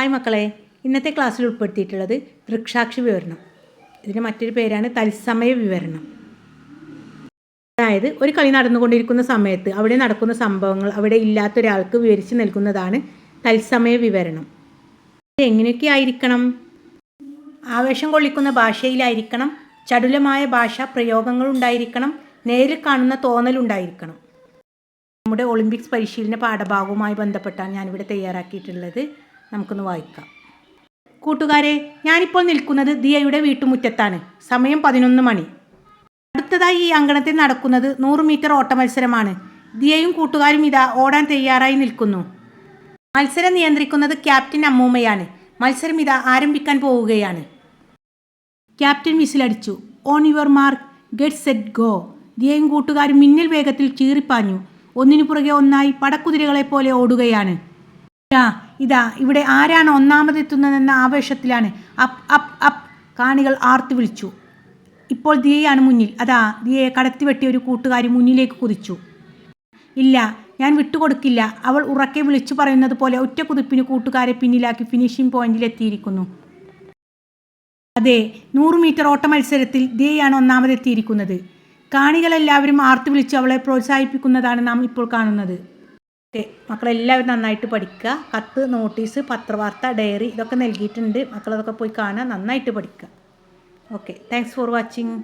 Hi മക്കളെ ഇന്നത്തെ ക്ലാസ്സിൽ ഉൾപ്പെടുത്തിയിട്ടുള്ളത് വൃക്ഷാക്ഷി വിവരണം. ഇതിന് മറ്റൊരു പേരാണ് തത്സമയ വിവരണം. അതായത് ഒരു കളി നടന്നുകൊണ്ടിരിക്കുന്ന സമയത്ത് അവിടെ നടക്കുന്ന സംഭവങ്ങൾ അവിടെ ഇല്ലാത്ത ഒരാൾക്ക് വിവരിച്ച് നൽകുന്നതാണ് തത്സമയ വിവരണം. എങ്ങനെയൊക്കെ ആയിരിക്കണം? ആവേശം കൊള്ളിക്കുന്ന ഭാഷയിലായിരിക്കണം ചടുലമായ ഭാഷ പ്രയോഗങ്ങൾ ഉണ്ടായിരിക്കണം നേരിൽ കാണുന്ന തോന്നലുണ്ടായിരിക്കണം നമ്മുടെ ഒളിമ്പിക്സ് പരിശീലന പാഠഭാഗവുമായി ബന്ധപ്പെട്ടാണ് ഞാനിവിടെ തയ്യാറാക്കിയിട്ടുള്ളത്. നമുക്കൊന്ന് വായിക്കാം. കൂട്ടുകാരെ ഞാനിപ്പോൾ നിൽക്കുന്നത് ദിയയുടെ വീട്ടുമുറ്റത്താണ്. സമയം പതിനൊന്ന് മണി. അടുത്തതായി ഈ അങ്കണത്തിൽ നടക്കുന്നത് നൂറ് മീറ്റർ ഓട്ട മത്സരമാണ് ദിയയും കൂട്ടുകാരും ഇതാ ഓടാൻ തയ്യാറായി നിൽക്കുന്നു. മത്സരം നിയന്ത്രിക്കുന്നത് ക്യാപ്റ്റൻ അമ്മൂമ്മയാണ്. മത്സരം ഇതാ ആരംഭിക്കാൻ പോവുകയാണ്. Captain വിസിലടിച്ചു. On your mark get set go ദിയയും കൂട്ടുകാരും മിന്നൽ വേഗത്തിൽ ചീറിപ്പാഞ്ഞു. ഒന്നിനു പുറകെ ഒന്നായി പടക്കുതിരകളെ പോലെ ഓടുകയാണ് ഇതാ ഇവിടെ ആരാണ് ഒന്നാമതെത്തുന്നതെന്ന ആവേശത്തിലാണ്. അപ്പ് അപ്പ് അപ്പ് കാണികൾ ആർത്തു വിളിച്ചു. ഇപ്പോൾ ദിയയാണ് മുന്നിൽ. അതാ ദിയയെ കടത്തിവെട്ടിയ ഒരു കൂട്ടുകാരി മുന്നിലേക്ക് കുതിച്ചു. ഇല്ല ഞാൻ വിട്ടുകൊടുക്കില്ല. അവൾ ഉറക്കെ വിളിച്ചു പറയുന്നത് പോലെ ഒറ്റ കുതിപ്പിന് കൂട്ടുകാരെ പിന്നിലാക്കി ഫിനിഷിംഗ് പോയിന്റിലെത്തിയിരിക്കുന്നു അതെ നൂറ് മീറ്റർ ഓട്ട മത്സരത്തിൽ ദിയയാണ് ഒന്നാമതെത്തിയിരിക്കുന്നത്. കാണികളെല്ലാവരും ആർത്തു വിളിച്ച് അവളെ പ്രോത്സാഹിപ്പിക്കുന്നതാണ് നാം ഇപ്പോൾ കാണുന്നത്. മക്കളെല്ലാവരും നന്നായിട്ട് പഠിക്കുക. കത്ത് നോട്ടീസ് പത്രവാർത്ത ഡയറി ഇതൊക്കെ നൽകിയിട്ടുണ്ട്. മക്കളതൊക്കെ പോയി കാണുക. നന്നായിട്ട് പഠിക്കുക. ഓക്കെ. Thanks for watching